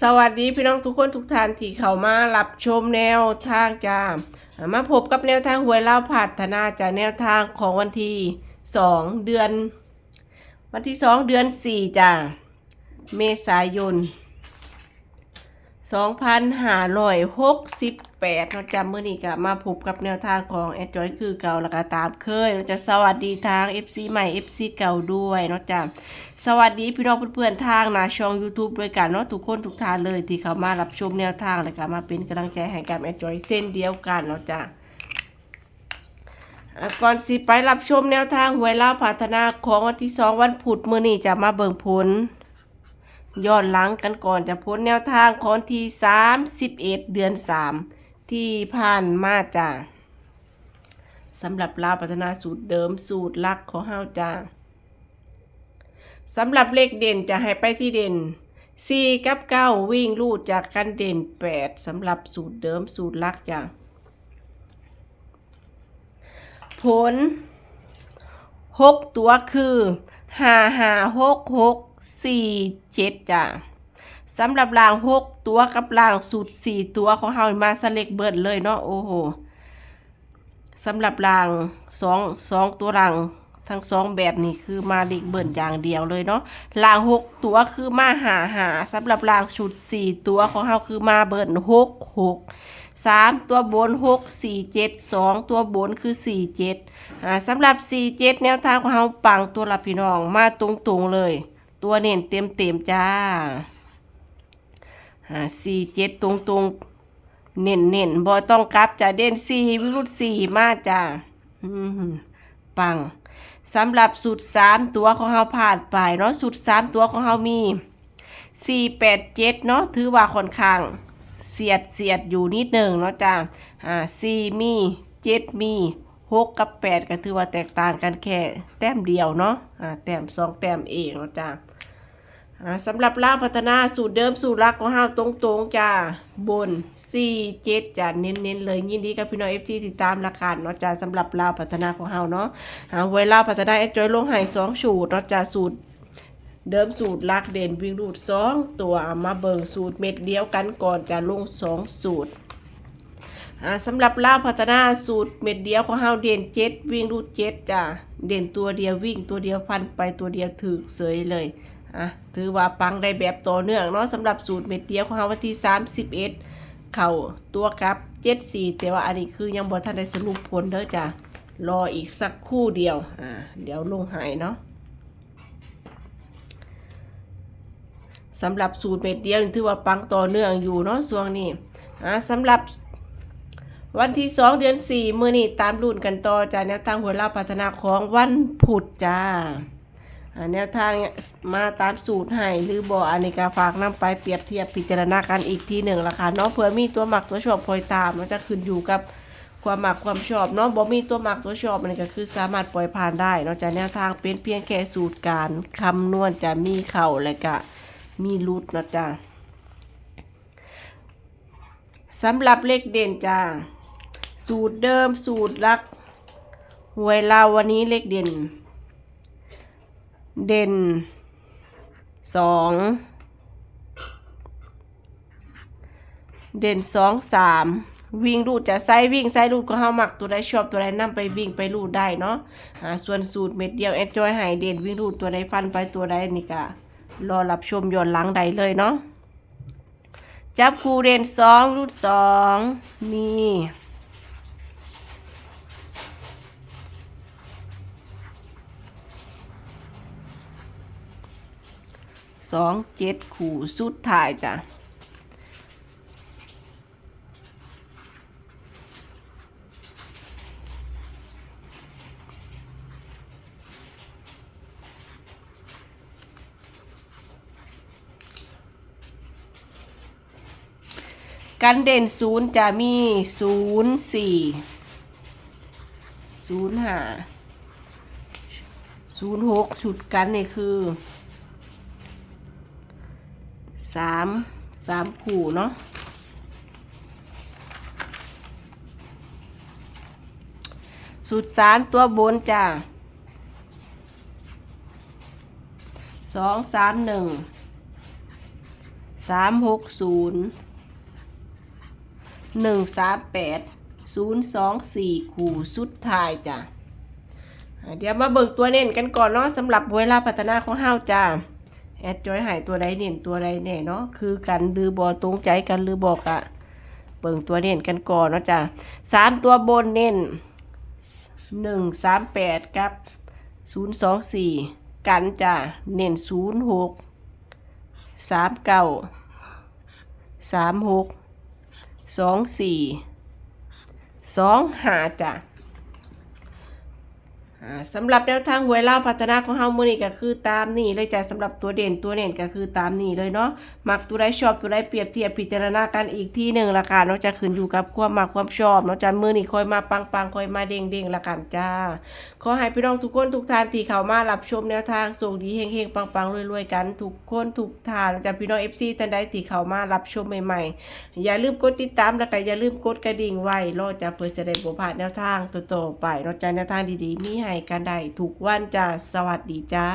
สวัสดีพี่น้องทุกคนทุกท่านที่เข้ามารับชมแนวทางจ้ามาพบกับแนวทางหวยเล่าพัฒนาจากแนวทางของวันที่สองเดือน วันที่สองเดือนสี่จ้าเมษายนสองพันห้าร้อยหกสิบแปดเราจำเมื่อนี้ก็มาพบกับแนวทางของแอดจอยคือเก่าแล้วก็ตามเคยเราจะสวัสดีทาง FC ใหม่ FC เก่าด้วยเนาะจ้า สวัสดีพี่น้องเพื่อนๆทางนะช่อง YouTube ด้วยกันเนาะทุกคนทุกท่านเลยที่เข้ามารับชมแนวทางและก็มาเป็นกำลังใจให้กับแอดจอยเส้นเดียวกันเนาะจ้ะก่อนสิไปรับชมแนวทางหวยล่าพัฒนาของวันที่สองวันพุธมื้อนี้จะมาเบิ่งผลย้อนหลังกันก่อนจะพ้นแนวทางของวันที่31เดือน3ที่ผ่านมาจ้ะสำหรับลาวพัฒนาสูตรเดิมสูตรลักของเฮาจ้ะ สำหรับเลขเด่นจะให้ไปที่เด่น 4 กับ 9 วิ่งลูดจากกันเด่น 8สำหรับสูตรเดิมสูตรลักจ้ะผล 6 ตัวคือ5 5 6 6 4 7จ้ะสำหรับราง6ตัวกับรางสูตร4ตัวของเฮามาสเล็กเบิดเลยเนาะโอ้โหสำหรับราง2 2ตัวราง ทั้งสองแบบนี้คือมาเล็กเบิ่นอย่างเดียวเลยเนาะลางหกตัวคือมาหาหาสำหรับลางชุดสี่ตัวของเฮาคือมาเบิ่นหกหกสามตัวบนหกสี่เจ็ดสองตัวบนคือสี่เจ็ดอ่าสำหรับสี่เจ็ดแนวทางของเฮาปังตัวละพี่น้องมาตรงๆเลย ตัวเน้นเต็มเต็มจ้าอ่าสี่เจ็ดตรงๆเน้นเน้นบ่ต้องกลับจะเด่นสี่วิรุธสี่มาจ้าปัง สำหรับสูตร3ตัวของเฮาผ่านไปเนาะสูตร3ตัวของเฮามี4 8 7เนาะถือว่าค่อนข้างเสียดเสียดอยู่นิดหนึ่งเนาะจ้าอ่า4มี7มี6กับ8ก็ถือว่าแตกต่างกันแค่แต้มเดียวเนาะอ่าแต้ม2แต้มเองเนาะจ้า สำหรับล่างพัฒนาสูตรเดิมสูตรลักของเฮาตรงๆจ้าบน 4 7จ้าเน้นๆเลยยินดีกับพี่น้อง FT ติดตามราคาเนาะจ้าสำหรับลาวพัฒนาของเฮาเนาะหาไว้ลาวพัฒนาแอดจอยลงหายสองสูตรเราจะสูตรเดิมสูตรลักเด่นวิ่งรูดสองตัวมาเบิ่งสูตรเม็ดเดียวกันก่อนจะลงสองสูตรสำหรับลาวพัฒนาสูตรเม็ดเดียวของเฮาเด่นเจ็ดวิ่งรูดเจ็ดจ้ะเด่นตัวเดียววิ่งตัวเดียวฟันไปตัวเดียวถือเสยเลย อะถือว่าปังได้แบบต่อเนื่องเนาะสำหรับสูตรเม็ดเดียวของเฮาวันที่ 31 เข่าตัวกับ 74 แต่ว่าอันนี้คือยังบ่ทันได้สรุปผลเด้อจ้ะรออีกสักคู่เดียวอ่าเดี๋ยวลงหายเนาะสำหรับสูตรเม็ดเดียวถือว่าปังต่อเนื่องอยู่เนาะช่วงนี้อ่าสำหรับวันที่สองเดือนสี่มือนี่ตามรุ่นกันต่อจากแนวทางหัวเราพัฒนาของวันพุธจ้า แนวทางมาตามสูตรให้หรือบ่อันนี้ก็ฝากนำไปเปรียบเทียบพิจารณากันอีกทีหนึ่งละค่ะเนาะเผื่อมีตัวหมักตัวชอบพลอยตามมันจะขึ้นอยู่กับความหมักความชอบเนาะบ่มีตัวหมักตัวชอบมันก็คือสามารถปล่อยผ่านได้นอกจากแนวทางเป็นเพียงแค่สูตรการคำนวณจะมีเข่าและก็มีรุดนะจ้ะสำหรับเลขเด่นจ้าสูตรเดิมสูตรลักหวยลาวันนี้เลขเด่น เด่นสองเด่นสองสามวิ่งรูดจะไซวิ่งไซรูดก็เฮามักตัวใดชอบตัวใดนำไปวิ่งไปรูดได้เนาะอ่าส่วนสูตรเม็ดเดียวแอดจอยหายเด่นวิ่งรูดตัวใดฟันไปตัวใดนี่ก็รอรับชมย้อนหลังใดเลยเนาะจับคูเด่นสองรูดสองมี สองเจ็ดขู่สุดท้ายจ้ะกันเด่นศูนย์จะมีศูนย์สี่ศูนย์ห้าศูนย์หกชุดกันนี่คือ สามสามขู่เนาะสูตรสามตัวบนจ้ะสองสามหนึ่งสามหกศูนย์หนึ่งสามแปดศูนย์สองสี่คู่สุดท้ายจ้ะอ่าเดี๋ยวมาเบิกตัวเน้นกันก่อนเนาะสำหรับเวลาพัฒนาของเฮาจ้า แอดจอยหายตัวใดเน้นตัวใดแน่เนาะคือกันหรือบอตรงใจกันหรือบอกอะเบิ่งตัวเน้นกันก่อนเนาะจ้ะสามตัวบนเน้นหนึ่งสามแปดครับศูนย์สองสี่กันจ้ะเน้นศูนย์หกสามเก้าสามหกสองสี่สองห้าจ้ะ สำหรับแนวทางหวยเล่าพัฒนาของเฮามื้อนี้ก็คือตามนี้เลยจ้ะสำหรับตัวเด่นตัวเด่นก็คือตามนี้เลยเนาะมักตัวใดชอบตัวใดเปรียบเทียบพิจารณากันอีกที่หนึ่งละค่ะเนาะจะขึ้นอยู่กับความมักความชอบเนาะจ้ะมื้อนี้ค่อยมาปังปังค่อยมาเด้งเด้งละกันจ้าขอให้พี่น้องทุกคนทุกท่านที่เข้ามารับชมแนวทางส่งดีเฮงๆปังๆรวยๆกันทุกคนทุกท่านจ้ะพี่น้อง FC ท่านใดที่เข้ามารับชมใหม่ๆ อย่าลืมกดติดตามแล้วก็อย่าลืมกดกระดิ่งไว้รอจะเพื่อจะได้บ่พลาดแนวทางต่อๆไปเนาะจ้ะแนวทางดีๆมีให้กันได้ทุกวันจ้า สวัสดีจ้า